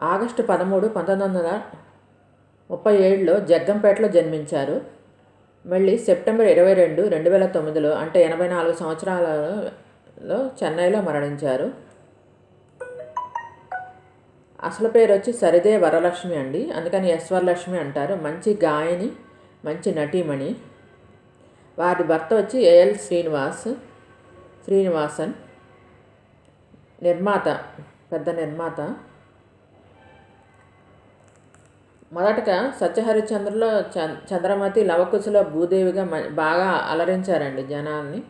August పదమూడు పంతొమ్మిది వందల ముప్పై ఏడులో జగ్గంపేటలో జన్మించారు. మళ్ళీ సెప్టెంబర్ ఇరవై రెండు రెండు వేల తొమ్మిదిలో అంటే ఎనభై నాలుగు సంవత్సరాలలో చెన్నైలో మరణించారు. అసలు పేరు వచ్చి సరిదే వరలక్ష్మి అండి. అందుకని ఎస్ వరలక్ష్మి అంటారు. మంచి గాయని మంచి నటీమణి. వారి భర్త వచ్చి ఏఎల్ శ్రీనివాస్ శ్రీనివాసన్. నిర్మాత పెద్ద నిర్మాత. మొదటగా సత్యహరిచంద్రలో చ చంద్రమతి లవకుశలో భూదేవిగా బాగా అలరించారండి జనాల్ని.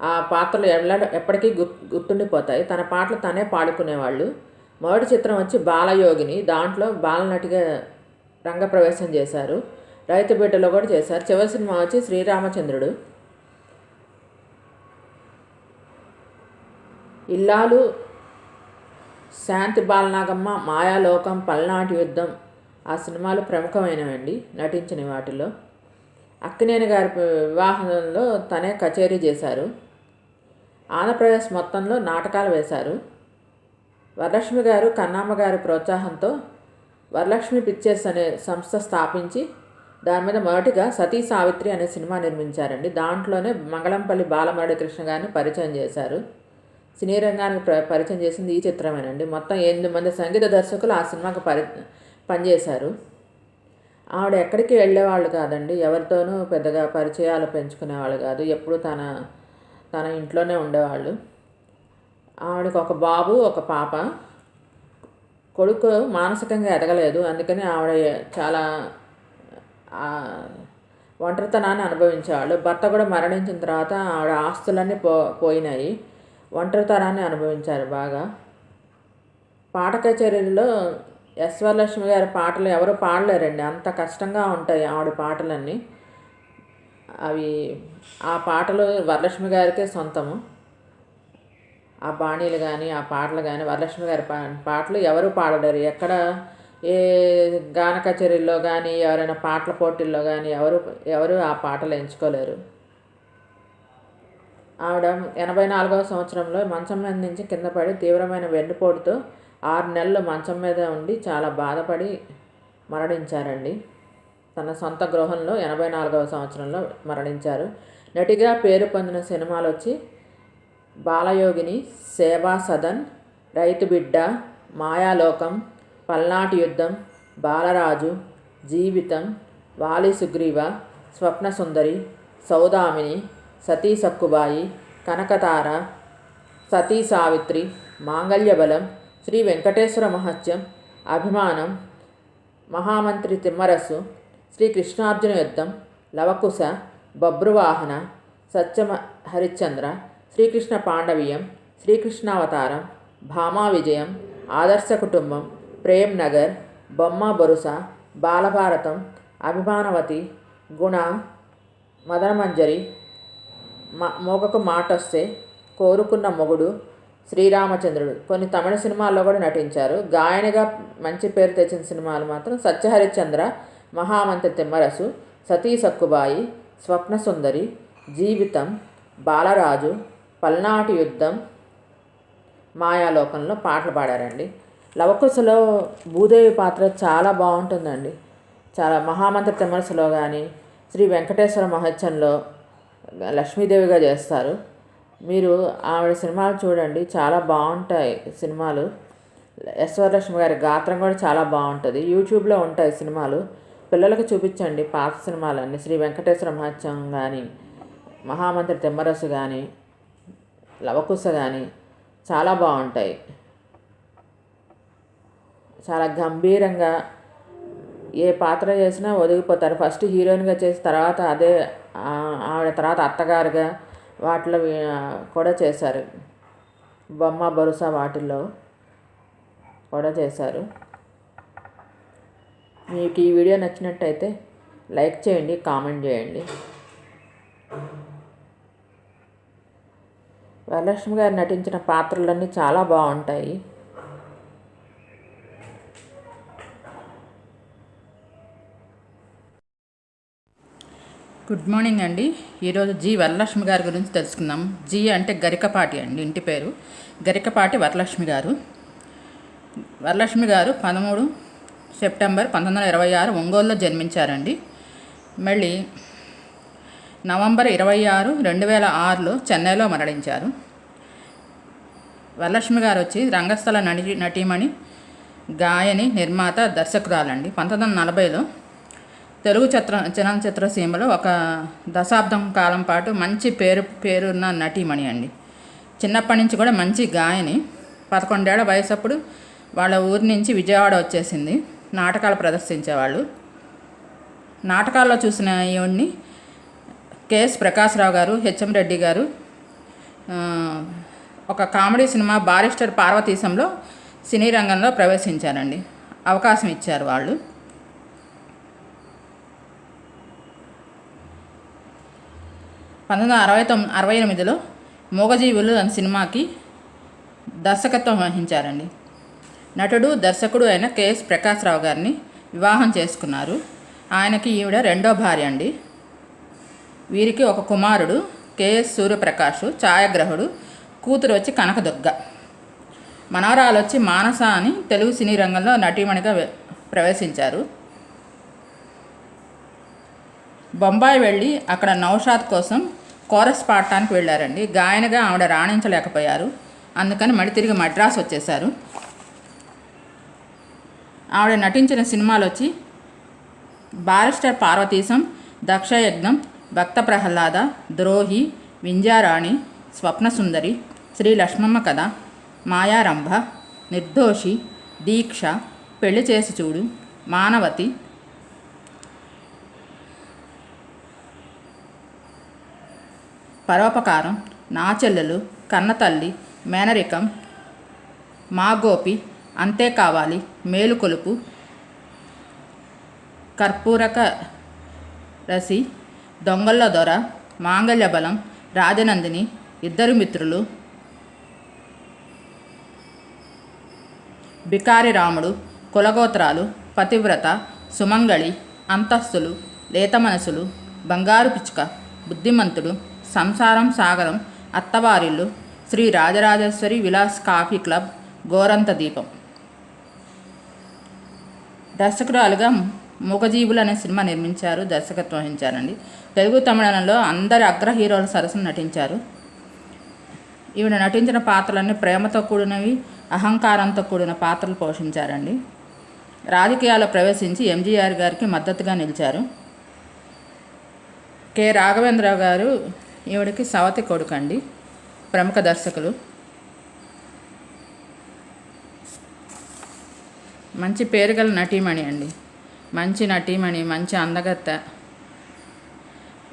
ఆ పాత్రలు ఎలా ఎప్పటికీ గుర్ గుర్తుండిపోతాయి. తన పాటలు తనే పాడుకునేవాళ్ళు. మొదటి చిత్రం వచ్చి బాలయోగిని దాంట్లో బాలనటిగా రంగప్రవేశం చేశారు. రైతు బిడ్డలో కూడా చేశారు. చివరి సినిమా వచ్చి శ్రీరామచంద్రుడు. ఇల్లాలు శాంతి బాలనాగమ్మ మాయాలోకం పల్నాటి యుద్ధం ఆ సినిమాలు ప్రముఖమైనవండి నటించిన వాటిలో. అక్కినేని గారి వివాహంలో తనే కచేరీ చేశారు. ఆంధ్రప్రదేశ్ మొత్తంలో నాటకాలు వేశారు. వరలక్ష్మి గారు కన్నమ్మ గారి ప్రోత్సాహంతో వరలక్ష్మి పిక్చర్స్ అనే సంస్థ స్థాపించి దాని మీద మొదటిగా సతీ సావిత్రి అనే సినిమా నిర్మించారండి. దాంట్లోనే మంగళంపల్లి బాలమురళి కృష్ణ గారిని పరిచయం చేశారు. సినీ రంగానికి పరిచయం చేసింది ఈ చిత్రమేనండి. మొత్తం ఎనిమిది మంది సంగీత దర్శకులు ఆ సినిమాకు పరి పనిచేశారు. ఆవిడ ఎక్కడికి వెళ్ళేవాళ్ళు కాదండి. ఎవరితోనూ పెద్దగా పరిచయాలు పెంచుకునేవాళ్ళు కాదు. ఎప్పుడు తన తన ఇంట్లోనే ఉండేవాళ్ళు. ఆవిడకి ఒక బాబు ఒక పాప. కొడుకు మానసికంగా ఎదగలేదు. అందుకని ఆవిడ చాలా ఒంటరితనాన్ని అనుభవించేవాళ్ళు. భర్త కూడా మరణించిన తర్వాత ఆవిడ ఆస్తులన్నీ పో పోయినాయి. ఒంటరితనాన్ని అనుభవించారు బాగా. పాట కచేరీలో ఎస్ వరలక్ష్మి గారి పాటలు ఎవరు పాడలేరండి. అంత కష్టంగా ఉంటాయి ఆవిడ పాటలన్నీ. అవి ఆ పాటలు వరలక్ష్మి గారికే సొంతము. ఆ బాణీలు కానీ ఆ పాటలు కానీ వరలక్ష్మి గారి పా పాటలు ఎవరు పాడలేరు. ఎక్కడ ఏ గాన కచేరీల్లో కానీ ఎవరైనా పాటల పోటీల్లో కానీ ఎవరు ఎవరు ఆ పాటలు ఎంచుకోలేరు. ఆవిడ ఎనభై నాలుగవ సంవత్సరంలో మంచం మీద నుంచి కింద పడి తీవ్రమైన వెన్నుపోటుతో ఆరు నెలలు మంచం మీద ఉండి చాలా బాధపడి మరణించారండి. తన సొంత గృహంలో ఎనభై నాలుగవ సంవత్సరంలో మరణించారు. నటిగా పేరు పొందిన సినిమాలు వచ్చి బాలయోగిని సేవా సదన్ రైతు బిడ్డ మాయాలోకం పల్నాటి యుద్ధం బాలరాజు జీవితం వాలి సుగ్రీవ స్వప్న సుందరి సౌదామిని సతీ సక్కుబాయి కనకతార సతీ సావిత్రి మాంగళ్యబలం శ్రీ వెంకటేశ్వర మహత్యం అభిమానం మహామంత్రి తిమ్మరసు శ్రీ కృష్ణార్జున యుద్ధం లవకుశ బబ్రువాహన సత్యమ హరిశ్చంద్ర శ్రీకృష్ణ పాండవీయం శ్రీకృష్ణావతారం భామా విజయం ఆదర్శ కుటుంబం ప్రేమ్ నగర్ బొమ్మ బొరుస బాలభారతం అభిమానవతి గుణ మదనమంజరి మా మోగకు మాటొస్తే కోరుకున్న మొగుడు శ్రీరామచంద్రుడు. కొన్ని తమిళ సినిమాల్లో కూడా నటించారు. గాయనిగా మంచి పేరు తెచ్చిన సినిమాలు మాత్రం సత్యహరిశ్చంద్ర మహామంత్రి తిమ్మరసు సతీ సక్కుబాయి స్వప్న సుందరి జీవితం బాలరాజు పల్నాటి యుద్ధం మాయాలోకంలో పాటలు పాడారండి. లవకుశలో భూదేవి పాత్ర చాలా బాగుంటుందండి. చాలా మహామంత్రి తిమ్మరసులో కానీ శ్రీ వెంకటేశ్వర మహత్యంలో లక్ష్మీదేవిగా చేస్తారు. మీరు ఆవిడ సినిమాలు చూడండి చాలా బాగుంటాయి సినిమాలు. ఎస్వర్ వరలక్ష్మి గారి గాత్రం కూడా చాలా బాగుంటుంది. యూట్యూబ్లో ఉంటాయి సినిమాలు. పిల్లలకు చూపించండి పాత సినిమాలన్నీ. శ్రీ వెంకటేశ్వర మహత్యం కానీ మహామంత్రి తిమ్మరసు కానీ లవకుశ కానీ చాలా బాగుంటాయి. చాలా గంభీరంగా ఏ పాత్ర చేసినా ఒదిగిపోతారు. ఫస్ట్ హీరోయిన్గా చేసి తర్వాత అదే ఆవిడ తర్వాత అత్తగారుగా వాటిలో కూడా చేశారు. బొమ్మ భరోసా వాటిల్లో కూడా చేశారు. మీకు ఈ వీడియో నచ్చినట్టయితే లైక్ చేయండి కామెంట్ చేయండి. వరలక్ష్మి గారు నటించిన పాత్రలన్నీ చాలా బాగుంటాయి. గుడ్ మార్నింగ్ అండి. ఈరోజు జి వరలక్ష్మి గారి గురించి తెలుసుకుందాం. జి అంటే గరికపాటి అండి ఇంటి పేరు. గరికపాటి వరలక్ష్మి గారు. వరలక్ష్మి గారు పదమూడు సెప్టెంబర్ పంతొమ్మిది వందల ఇరవై ఆరు ఒంగోలులో జన్మించారండి. మళ్ళీ నవంబర్ ఇరవై ఆరు రెండు వేల ఆరులో చెన్నైలో మరణించారు. వరలక్ష్మి గారు వచ్చి రంగస్థల నటి నటీమణి గాయని నిర్మాత దర్శకురాలండి. పంతొమ్మిది వందల నలభైలో తెలుగు చిత్ర చలనచిత్ర సీమలో ఒక దశాబ్దం కాలం పాటు మంచి పేరు పేరున్న నటీమణి అండి. చిన్నప్పటి నుంచి కూడా మంచి గాయని. పదకొండేళ్ళ వయసు అప్పుడు వాళ్ళ ఊరి నుంచి విజయవాడ వచ్చేసింది. నాటకాలు ప్రదర్శించేవాళ్ళు. నాటకాల్లో చూసిన ఈవిడ్ని కెఎస్ ప్రకాశ్రావు గారు హెచ్ఎం రెడ్డి గారు ఒక కామెడీ సినిమా బారిస్టర్ పార్వతీశంలో సినీ రంగంలో ప్రవేశించారండి. అవకాశం ఇచ్చారు వాళ్ళు. పంతొమ్మిది వందల అరవై తొమ్మిది అరవై ఎనిమిదిలో మూగజీవులు అనే సినిమాకి దర్శకత్వం వహించారండి. నటుడు దర్శకుడు అయిన కెఎస్ ప్రకాశ్రావు గారిని వివాహం చేసుకున్నారు. ఆయనకి ఈవిడ రెండో భార్య అండి. వీరికి ఒక కుమారుడు కెఎస్ సూర్యప్రకాష్ ఛాయాగ్రహుడు కూతురు వచ్చి కనకదుర్గ. మనవరాలు వచ్చి మానస అని తెలుగు సినీ రంగంలో నటీమణిగా ప్రవేశించారు. బొంబాయి వెళ్ళి అక్కడ నౌషాద్ కోసం కోరస్ పాడటానికి వెళ్ళారండి. గాయనగా ఆవిడ రాణించలేకపోయారు. అందుకని మడి తిరిగి మద్రాసు వచ్చేశారు. ఆవిడ నటించిన సినిమాలు వచ్చి బారిస్టర్ పార్వతీశం దక్షయజ్ఞం భక్త ప్రహ్లాద ద్రోహి వింజారాణి స్వప్నసుందరి శ్రీ లక్ష్మమ్మ కథ మాయారంభ నిర్దోషి దీక్ష పెళ్ళి చేసి చూడు మానవతి పరోపకారం నా చెల్లెలు కన్నతల్లి మేనరికం మా గోపి అంతే కావాలి మేలుకొలుపు కర్పూరక రసి దొంగల్లో దొర మాంగళ్య బలం రాజనందిని ఇద్దరు మిత్రులు బికారి రాముడు కులగోత్రాలు పతివ్రత సుమంగళి అంతస్తులు లేత మనసులు బంగారు పిచ్చుక బుద్ధిమంతుడు సంసారం సాగరం అత్తవారిల్లు శ్రీ రాజరాజేశ్వరి విలాస్ కాఫీ క్లబ్ గోరంత దీపం. దర్శకురాలుగా మూగజీవులు అనే సినిమా నిర్మించారు దర్శకత్వం వహించారండి తెలుగు తమిళంలో అందరి అగ్ర హీరోల సరసన నటించారు. ఈవిడ నటించిన పాత్రలన్నీ ప్రేమతో కూడినవి అహంకారంతో కూడిన పాత్రలు పోషించారండి. రాజకీయాల్లో ప్రవేశించి ఎంజీఆర్ గారికి మద్దతుగా నిలిచారు. కె. రాఘవేంద్రరావు గారు ఈవిడికి సవతి కొడుకండి. ప్రముఖ దర్శకులు. మంచి పేరు గల నటీమణి అండి. మంచి నటీమణి మంచి అందగత్త.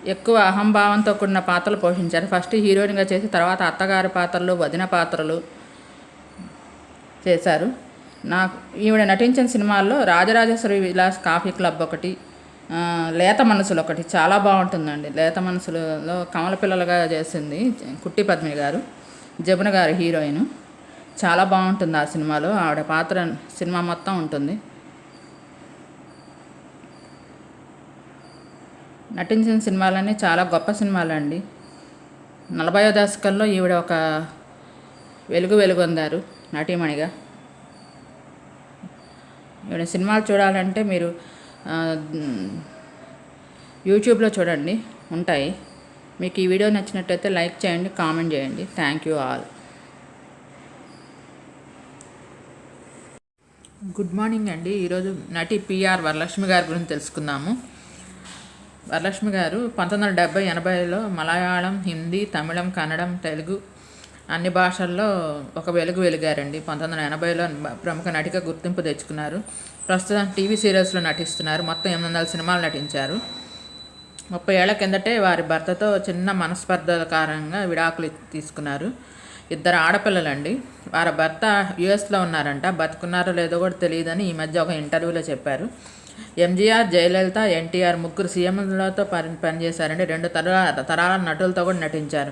ఎక్కువ అహంభావంతో కూడిన పాత్రలు పోషించారు. ఫస్ట్ హీరోయిన్గా చేసి తర్వాత అత్తగారి పాత్రలు వదిన పాత్రలు చేశారు. నాకు ఈవిడ నటించిన సినిమాల్లో రాజరాజేశ్వరి విలాస్ కాఫీ క్లబ్ ఒకటి లేత మనసులు ఒకటి చాలా బాగుంటుందండి. లేత మనసులలో కమల పిల్లలుగా చేసింది కుట్టి పద్మిని గారు జమున గారు హీరోయిన్. చాలా బాగుంటుంది ఆ సినిమాలో. ఆవిడ పాత్ర సినిమా మొత్తం ఉంటుంది. నటించిన సినిమాలన్నీ చాలా గొప్ప సినిమాలండి. నలభైవ దశకంలో ఈవిడ ఒక వెలుగు వెలుగొందారు నటీమణిగా. ఈవిడ సినిమాలు చూడాలంటే మీరు యూట్యూబ్లో చూడండి ఉంటాయి. మీకు ఈ వీడియో నచ్చినట్టయితే లైక్ చేయండి కామెంట్ చేయండి. Thank you all good morning అండి. ఈరోజు నటి పిఆర్ వరలక్ష్మి గారి గురించి తెలుసుకుందాము. వరలక్ష్మి గారు పంతొమ్మిది వందల డెబ్బై ఎనభైలో మలయాళం హిందీ తమిళం కన్నడం తెలుగు అన్ని భాషల్లో ఒక వెలుగు వెలిగారండి. పంతొమ్మిది వందల ఎనభైలో ప్రముఖ నటిగా గుర్తింపు తెచ్చుకున్నారు. ప్రస్తుతం టీవీ సీరియల్స్లో నటిస్తున్నారు. మొత్తం ఎనిమిది వందల సినిమాలు నటించారు. ముప్పై ఏళ్ళ కిందటే వారి భర్తతో చిన్న మనస్పర్ధల కారణంగా విడాకులు తీసుకున్నారు. ఇద్దరు ఆడపిల్లలండి. వారి భర్త యుఎస్లో ఉన్నారంట. బతుకున్నారో లేదో కూడా తెలియదని ఈ మధ్య ఒక ఇంటర్వ్యూలో చెప్పారు. ఎంజీఆర్ జయలలిత ఎన్టీఆర్ ముగ్గురు సీఎంలతో పని పనిచేశారండి. రెండు తరాల తరాల నటులతో కూడా నటించారు.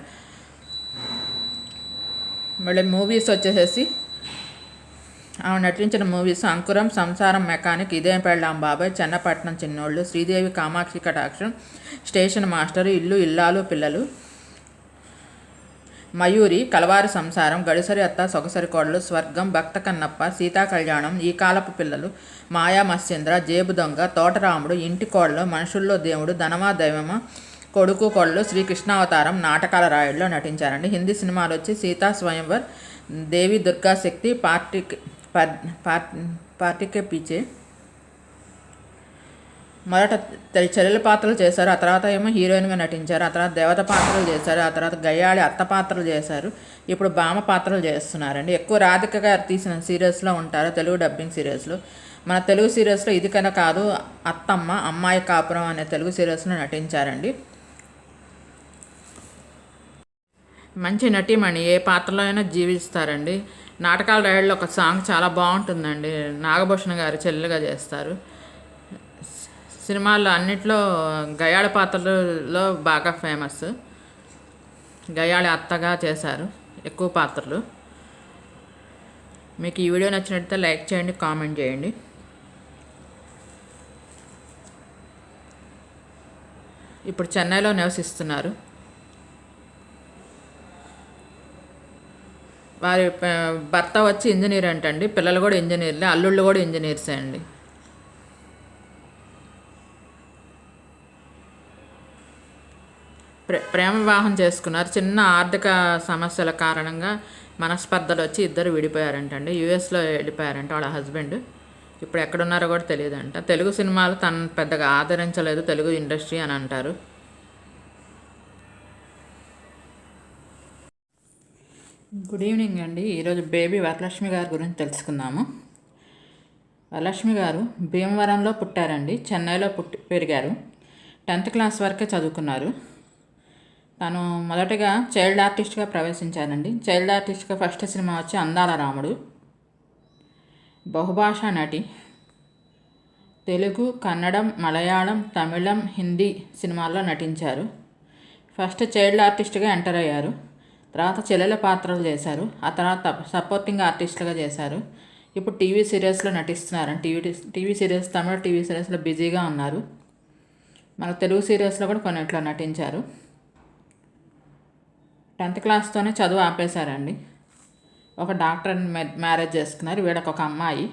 మళ్ళీ మూవీస్ వచ్చేసేసి ఆమె నటించిన మూవీస్ అంకురం సంసారం మెకానిక్ ఇదేం పెళ్ళాం బాబాయ్ చెన్నపట్నం చిన్నోళ్ళు శ్రీదేవి కామాక్షి కటాక్షం స్టేషన్ మాస్టర్ ఇల్లు ఇల్లాలు పిల్లలు మయూరి కలవారి సంసారం గడిసరి అత్త సొగసరి కోడలు స్వర్గం భక్త కన్నప్ప సీతా కళ్యాణం ఈ కాలపు పిల్లలు మాయా మత్స్యంద్ర జేబు దొంగ తోటరాముడు ఇంటి కోడలు మనుషుల్లో దేవుడు ధనమా దైవమా కొడుకు కోళ్ళు శ్రీకృష్ణావతారం నాటకాల రాయుడులో నటించారండి. హిందీ సినిమాలు వచ్చి సీతా స్వయంవర్ దేవి దుర్గా శక్తి పార్టీకి పార్టీకే పీచే. మొదట చెల్లెల పాత్రలు చేశారు ఆ తర్వాత ఏమో హీరోయిన్గా నటించారు ఆ తర్వాత దేవత పాత్రలు చేశారు ఆ తర్వాత గయ్యాళి అత్త పాత్రలు చేశారు ఇప్పుడు భామ పాత్రలు చేస్తున్నారండి. ఎక్కువ రాధిక గారు తీసిన సీరియల్స్లో ఉంటారు తెలుగు డబ్బింగ్ సీరియల్స్లో. మన తెలుగు సీరియల్స్లో ఇది కన్నా కాదు అత్తమ్మ అమ్మాయి కాపురం అనే తెలుగు సీరియల్స్లో నటించారండి. మంచి నటీమణి. ఏ పాత్రలో అయినా జీవిస్తారండి. నాటకాల రైడ్లో ఒక సాంగ్ చాలా బాగుంటుందండి. నాగభూషణ గారు చెల్లెలుగా చేస్తారు. సినిమాల్లో అన్నిట్లో గయాళ పాత్రలలో బాగా ఫేమస్. గయాళి అత్తగా చేశారు ఎక్కువ పాత్రలు. మీకు ఈ వీడియో నచ్చినట్లయితే లైక్ చేయండి కామెంట్ చేయండి. ఇప్పుడు చెన్నైలో నివసిస్తున్నారు. వారి భర్త వచ్చి ఇంజనీర్ అంటండి పిల్లలు కూడా ఇంజనీర్లే అల్లుళ్ళు కూడా ఇంజనీర్సే అండి. ప్రే ప్రేమ వివాహం చేసుకున్నారు. చిన్న ఆర్థిక సమస్యల కారణంగా మనస్పర్ధలు వచ్చి ఇద్దరు విడిపోయారంటండి. యూఎస్లో వెళ్ళిపోయారంట వాళ్ళ హస్బెండ్. ఇప్పుడు ఎక్కడున్నారో కూడా తెలియదంట. తెలుగు సినిమాలు తను పెద్దగా ఆదరించలేదు. తెలుగు ఇండస్ట్రీ అని అంటారు. గుడ్ ఈవినింగ్ అండి. ఈరోజు బేబీ వరలక్ష్మి గారి గురించి తెలుసుకుందాము. వరలక్ష్మి గారు భీమవరంలో పుట్టారండి. చెన్నైలో పుట్టి పెరిగారు. టెన్త్ క్లాస్ వరకే చదువుకున్నారు. తను మొదటగా చైల్డ్ ఆర్టిస్ట్గా ప్రవేశించారండి. చైల్డ్ ఆర్టిస్ట్గా ఫస్ట్ సినిమా వచ్చి అందాల రాముడు. బహుభాషా నటి. తెలుగు కన్నడం మలయాళం తమిళం హిందీ సినిమాల్లో నటించారు. ఫస్ట్ చైల్డ్ ఆర్టిస్ట్గా ఎంటర్ అయ్యారు. తర్వాత చెల్లెల పాత్రలు చేశారు. ఆ తర్వాత సపోర్టింగ్ ఆర్టిస్ట్లుగా చేశారు. ఇప్పుడు టీవీ సీరియల్స్లో నటిస్తున్నారు. TV TV serials Tamil TV సీరియల్స్లో బిజీగా ఉన్నారు. మన తెలుగు సీరియల్స్లో కూడా కొన్నిట్లో నటించారు. టెన్త్ క్లాస్తోనే చదువు ఆపేశారండి. ఒక డాక్టర్ని మ్యారేజ్ చేసుకున్నారు. వీడకు ఒక అమ్మాయి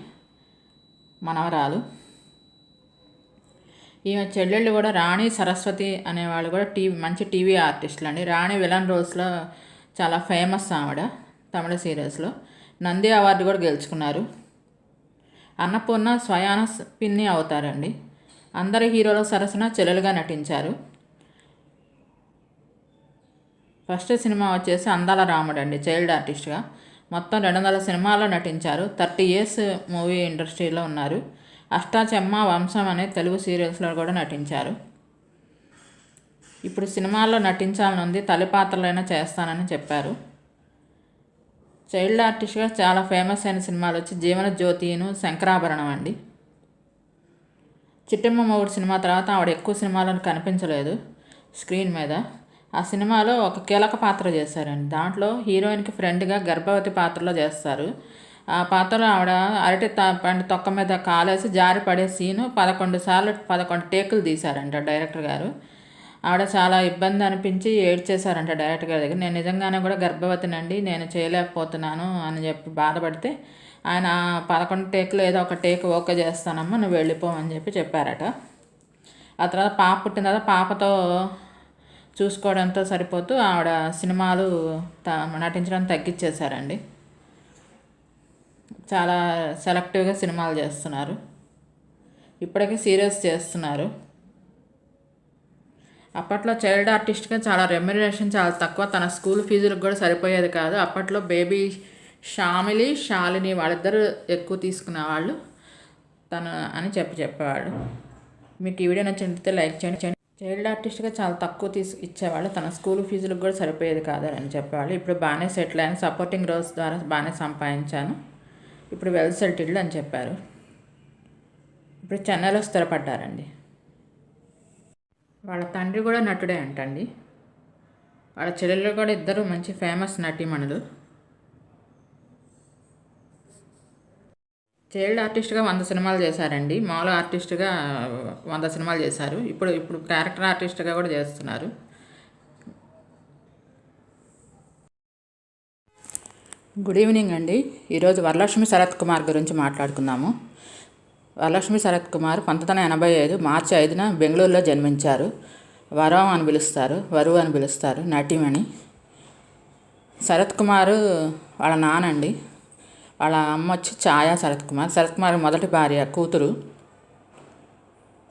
మనవరాలు. ఈమె చెల్లెళ్ళు కూడా రాణి సరస్వతి అనేవాళ్ళు కూడా టీవీ మంచి టీవీ ఆర్టిస్టులు అండి రాణి విలన్ రోల్స్లో చాలా ఫేమస్ ఆవిడ తమిళ సీరియల్స్లో. నంది అవార్డు కూడా గెలుచుకున్నారు. అన్నపూర్ణ స్వయాన పిన్ని అవుతారండి. అందరి హీరోల సరసన చెల్లెలుగా నటించారు. ఫస్ట్ సినిమా వచ్చేసి అందాల రాముడు అండి చైల్డ్ ఆర్టిస్ట్గా. మొత్తం రెండు వందల సినిమాల్లో నటించారు. థర్టీ ఇయర్స్ మూవీ ఇండస్ట్రీలో ఉన్నారు. అష్టాచెమ్మ వంశం అనే తెలుగు సీరియల్స్లో కూడా నటించారు. ఇప్పుడు సినిమాల్లో నటించాలని ఉంది తల్లి పాత్రలైనా చేస్తానని చెప్పారు. చైల్డ్ ఆర్టిస్ట్గా చాలా ఫేమస్ అయిన సినిమాలు వచ్చి జీవన జ్యోతిను శంకరాభరణం అండి. చిట్టమ్మ మొగుడు సినిమా తర్వాత ఆవిడ ఎక్కువ సినిమాలను కనిపించలేదు స్క్రీన్ మీద. ఆ సినిమాలో ఒక కీలక పాత్ర చేశారండి. దాంట్లో హీరోయిన్కి ఫ్రెండ్గా గర్భవతి పాత్రలో చేస్తారు. ఆ పాత్రలో ఆవిడ అరటి త- పండు తొక్క మీద కాలేసి జారి పడే సీను పదకొండు సార్లు పదకొండు టేకులు తీశారంట డైరెక్టర్ గారు. ఆవిడ చాలా ఇబ్బంది అనిపించి ఏడ్చేశారంట డైరెక్టర్ గారి దగ్గర. నేను నిజంగానే కూడా గర్భవతినండి నేను చేయలేకపోతున్నాను అని చెప్పి బాధపడితే ఆయన పదకొండు టేకులు ఏదో ఒక టేక్ ఓకే చేస్తానమ్మా నువ్వు వెళ్ళిపోమని చెప్పి చెప్పారట. ఆ తర్వాత పాప పుట్టిన తర్వాత పాపతో చూసుకోవడంతో సరిపోతూ ఆవిడ సినిమాలు త- నటించడం తగ్గించేశారండి చాలా సెలెక్టివ్గా సినిమాలు చేస్తున్నారు. ఇప్పటికీ సీరియల్స్ చేస్తున్నారు. అప్పట్లో చైల్డ్ ఆర్టిస్ట్గా చాలా రెమ్యునరేషన్ చాలా తక్కువ. తన స్కూల్ ఫీజులకు కూడా సరిపోయేది కాదు. అప్పట్లో బేబీ షామిలి షాలిని వాళ్ళిద్దరు ఎక్కువ తీసుకునేవాళ్ళు తను అని చెప్పి చెప్పేవాడు మీకు ఈ వీడియో నచ్చితే లైక్ చేయండి. చేయండి. చైల్డ్ ఆర్టిస్ట్గా చాలా తక్కువ తీసు ఇచ్చేవాళ్ళు. తన స్కూల్ ఫీజులకు కూడా సరిపోయేది కాదు అని చెప్పేవాళ్ళు. ఇప్పుడు బాగానే సెటిల్ అయ్యాను. సపోర్టింగ్ రోల్స్ ద్వారా బాగానే సంపాదించాను. ఇప్పుడు వెల్ సెటిల్డ్ అని చెప్పారు. ఇప్పుడు చెన్నైలో స్థిరపడ్డారండి. వాళ్ళ తండ్రి కూడా నటుడే అంటండి. వాళ్ళ చెల్లెళ్ళు కూడా ఇద్దరు మంచి ఫేమస్ నటీమణులు. చైల్డ్ ఆర్టిస్ట్గా వంద సినిమాలు చేశారండి. మామూలు ఆర్టిస్ట్గా వంద సినిమాలు చేశారు. ఇప్పుడు ఇప్పుడు క్యారెక్టర్ ఆర్టిస్ట్గా కూడా చేస్తున్నారు. గుడ్ ఈవినింగ్ అండి. ఈరోజు వరలక్ష్మి శరత్ కుమార్ గురించి మాట్లాడుకుందాము. వరలక్ష్మి శరత్ కుమార్ పంతొమ్మిది వందల ఎనభై ఐదు మార్చి ఐదున బెంగళూరులో జన్మించారు. వరం అని పిలుస్తారు వరువు అని పిలుస్తారు నటిమణి. శరత్ కుమార్ వాళ్ళ నానండి వాళ్ళ అమ్మ వచ్చి ఛాయా శరత్ కుమార్. శరత్ కుమార్ మొదటి భార్య కూతురు.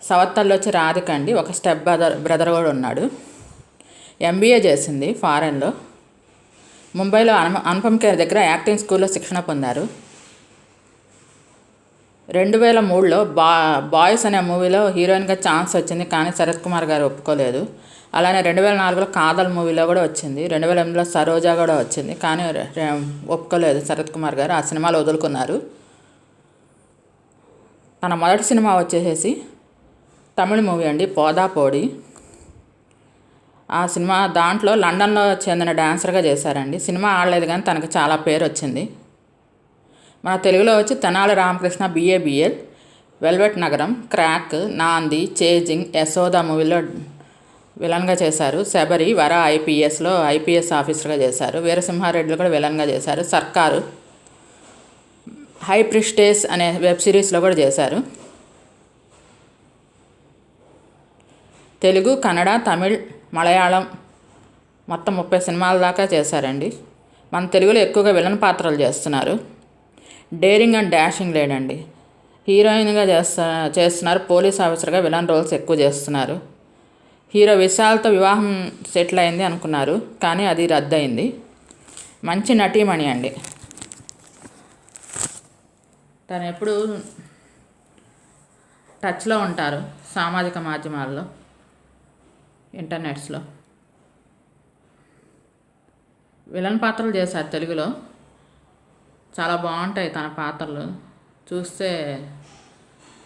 సవత్తల్లో వచ్చి రాధిక అండి. ఒక స్టెప్ బ్రదర్ బ్రదర్ కూడా ఉన్నాడు. ఎంబీఏ చేసింది ఫారెన్లో. ముంబైలో అను అనుపమ్ కేర్ దగ్గర యాక్టింగ్ స్కూల్లో శిక్షణ పొందారు. రెండు వేల మూడులో బా బాయ్స్ అనే మూవీలో హీరోయిన్గా ఛాన్స్ వచ్చింది కానీ శరత్ కుమార్ గారు ఒప్పుకోలేదు. అలానే రెండు వేల నాలుగులో కాదల్ మూవీలో కూడా వచ్చింది. రెండు వేల ఎనిమిదిలో సరోజా కూడా వచ్చింది కానీ ఒప్పుకోలేదు శరత్ కుమార్ గారు. ఆ సినిమాలు వదులుకున్నారు. తన మొదటి సినిమా వచ్చేసేసి తమిళ మూవీ అండి పోదా పోడి ఆ సినిమా దాంట్లో లండన్లో చెందిన డాన్సర్గా చేశారండి. సినిమా ఆడలేదు కానీ తనకు చాలా పేరు వచ్చింది మన తెలుగులో వచ్చి Tenali Ramakrishna BA BL velvet Nagaram crack Naandhi chasing Yashoda మూవీలో విలన్గా చేశారు. శబరి వర ఐపీఎస్లో ఐపీఎస్ ఆఫీసర్గా చేశారు. వీరసింహారెడ్డిలో కూడా విలన్గా చేశారు. సర్కారు హై ప్రిస్టేస్ అనే వెబ్ సిరీస్లో కూడా చేశారు. తెలుగు కన్నడ తమిళ్ మలయాళం మొత్తం ముప్పై సినిమాల దాకా చేశారండి. మన తెలుగులో ఎక్కువగా విలన్ పాత్రలు చేస్తున్నారు. డేరింగ్ అండ్ డాషింగ్ లేడండి. హీరోయిన్గా చేస్తా చేస్తున్నారు. పోలీస్ ఆఫీసర్గా విలన్ రోల్స్ ఎక్కువ చేస్తున్నారు. హీరో విశాల్తో వివాహం సెటిల్ అయింది అనుకున్నారు. కానీ అది రద్దయింది. మంచి నటీమణి అండి. తను ఎప్పుడు టచ్లో ఉంటారు సామాజిక మాధ్యమాల్లో ఇంటర్నెట్స్లో. విలన్ పాత్రలు చేశారు తెలుగులో. చాలా బాగుంటాయి తన పాత్రలు. చూస్తే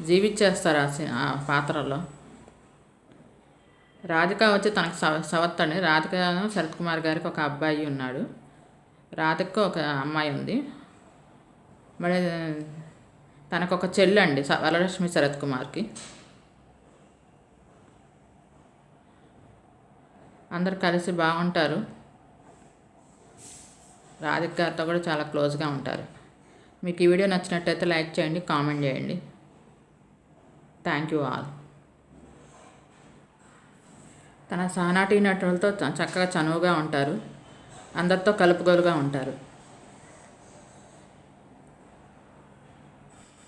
జీవించేస్తారు ఆ ఆ పాత్రలో. రాధిక వచ్చి తనకు సవ సవత్తని. రాధిక శరత్ కుమార్ గారికి ఒక అబ్బాయి ఉన్నాడు. రాధికకు ఒక అమ్మాయి ఉంది. మరి తనకు ఒక చెల్లి అండి స- వరలక్ష్మి శరత్ కుమార్కి. అందరు కలిసి బాగుంటారు. రాధిక్ గారితో కూడా చాలా క్లోజ్గా ఉంటారు. మీకు ఈ వీడియో నచ్చినట్టయితే లైక్ చేయండి కామెంట్ చేయండి. Thank you all. తన సహనాటి నటులతో చ- చక్కగా చనువుగా ఉంటారు. అందరితో కలుపుగోలుగా ఉంటారు.